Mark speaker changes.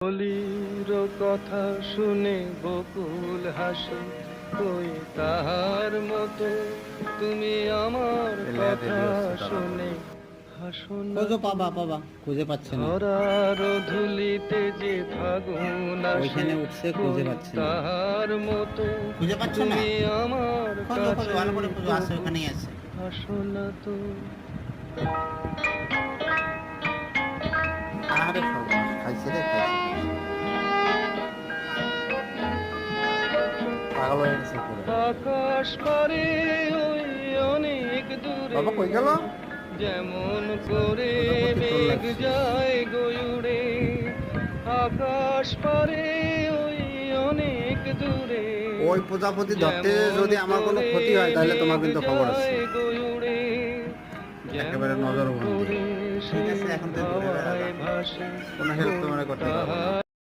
Speaker 1: বলির কথা শুনে বকুল হাসে কই তাহার মতো তুমি আমার কথা শুনে হাসো না
Speaker 2: খোঁজো পাবা পাবা খুঁজে পাচ্ছে না।
Speaker 1: ধুলিতে যে ফাগুন
Speaker 2: ওইখানে উঠছে খুঁজে পাচ্ছে না।
Speaker 1: তাহার মতো
Speaker 2: খুঁজে পাচ্ছ না?
Speaker 1: তুমি আমার
Speaker 2: খোঁজো খোঁজো ভালো করে খোঁজো আছে ওখানেই আছে।
Speaker 1: হাসো তো।
Speaker 2: আরে খাইছে রে খাইছে। পাগল হয়ে গেছে পুরো
Speaker 1: আকাশ পারে ওই অনেক দূরে
Speaker 2: বাবা কই গেল
Speaker 1: যেমন করে মেঘ যায় গয়ুড়ে আকাশ পারে ওই অনেক দূরে
Speaker 2: ওই প্রজাপতি ধরতে যদি আমার কোনো ক্ষতি হয় তাহলে তোমার কিন্তু খবর আছে একেবারে নজর ঠিক আছে, এখন বেড়া। কোনো হেল্প তোমার করতে পারব না।